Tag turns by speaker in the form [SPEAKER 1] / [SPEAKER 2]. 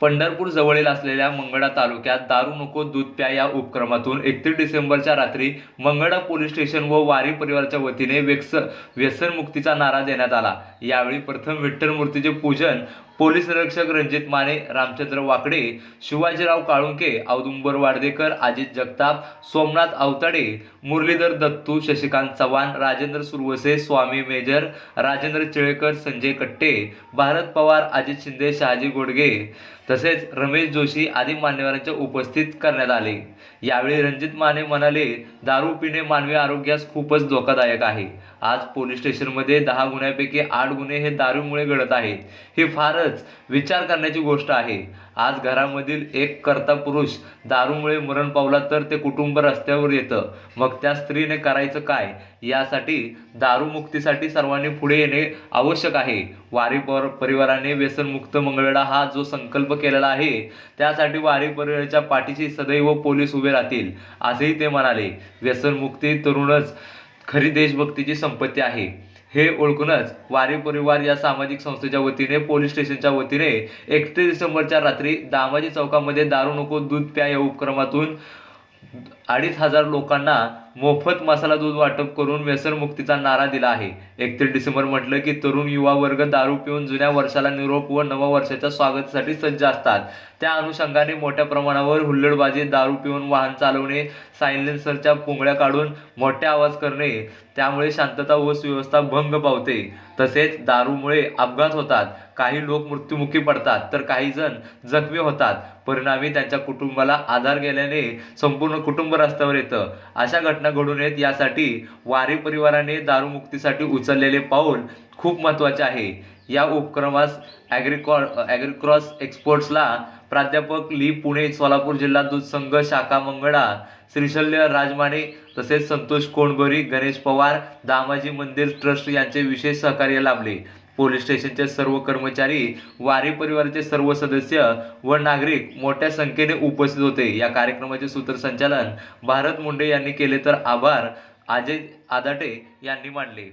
[SPEAKER 1] पंढरपूर जवळील असलेल्या मंगळा तालुक्यात दारू नको दूध प्या या उपक्रमातून एकतीस डिसेंबरच्या रात्री मंगळा पोलीस स्टेशन व वारी परिवाराच्या वतीने व्यक्स व्यसनमुक्तीचा नारा देण्यात आला. यावेळी प्रथम विठ्ठल मूर्तीचे पूजन पोलीस निरीक्षक रणजित माने रामचंद्र वाकडे शिवाजीराव काळुंके औदुंबर वाडदेकर अजित जगताप सोमनाथ आवताडे मुरलीधर दत्तू शशिकांत चव्हाण राजेंद्र सुरवसे स्वामी मेजर राजेंद्र चिळेकर संजय कट्टे भारत पवार अजित शिंदे शहाजी गोडगे तसेच रमेश जोशी आदी मान्यवरांच्या उपस्थित करण्यात आले. यावेळी रणजित माने म्हणाले दारू पिणे मानवी आरोग्यास खूपच धोकादायक आहे. आज पोलीस स्टेशनमध्ये दहा गुन्ह्यापैकी आठ गुन्हे हे दारूमुळे घडत आहेत. हे फारच विचार करण्याची गोष्ट आहे. आज घरामधील एक कर्ता पुरुष दारूमुळे मरण पावला तर ते कुटुंब रस्त्यावर येतं. मग त्या स्त्रीने करायचं काय? यासाठी दारूमुक्तीसाठी सर्वांनी पुढे येणे आवश्यक आहे. वारी पर परिवाराने व्यसनमुक्त मंगळवेढा हा जो संकल्प केलेला आहे त्यासाठी वारी परिवाराच्या पाठीशी सदैव पोलीस उभे राहतील. असेही ते म्हणाले व्यसनमुक्ती तरुणच खरी देशभक्तीची संपत्ती आहे. हे ओळखूनच वारी परिवार या सामाजिक संस्थेच्या वतीने पोलीस स्टेशनच्या वतीने एकतीस डिसेंबरच्या रात्री दामाजी चौकामध्ये दारू नको दूध प्या या उपक्रमातून अडीच हजार लोकांना मोफत मसाला दूध वाटप करून व्यसनमुक्तीचा नारा दिला आहे. एकतीस डिसेंबर म्हटलं की तरुण युवा वर्ग दारू पिऊन जुन्या वर्षाला निरोप व नव वर्षाच्या स्वागतासाठी सज्ज असतात. त्या अनुषंगाने मोठ्या प्रमाणावर हुल्लडबाजी दारू पिऊन वाहन चालवणे सायलेन्सरच्या पुंगळ्या काढून मोठ्या आवाज करणे त्यामुळे शांतता व सुव्यवस्था भंग पावते. तसेच दारूमुळे अपघात होतात. काही लोक मृत्युमुखी पडतात तर काही जण जखमी होतात. परिणामी त्यांच्या कुटुंबाला आधार गेल्याने संपूर्ण कुटुंब रस्त्यावर येतं. अशा घटना घडू नयेत यासाठी वारी परिवाराने दारूमुक्तीसाठी उचललेले पाऊल खूप महत्त्वाचे आहे. या उपक्रमास ॲग्रिकॉ ॲग्रिक्रॉस एक्सपोर्ट्सला प्राध्यापक ली पुणे सोलापूर जिल्हा दूध संघ शाखा मंगळा श्रीशल्य राजमाने तसेच संतोष कोणबरी गणेश पवार दामाजी मंदिर ट्रस्ट यांचे विशेष सहकार्य लाभले. पोलीस स्टेशनचे सर्व कर्मचारी वारी परिवाराचे सर्व सदस्य व नागरिक मोठ्या संख्येने उपस्थित होते. या कार्यक्रमाचे सूत्रसंचालन भारत मुंडे यांनी केले तर आभार. अजय आदाटे यांनी मानले.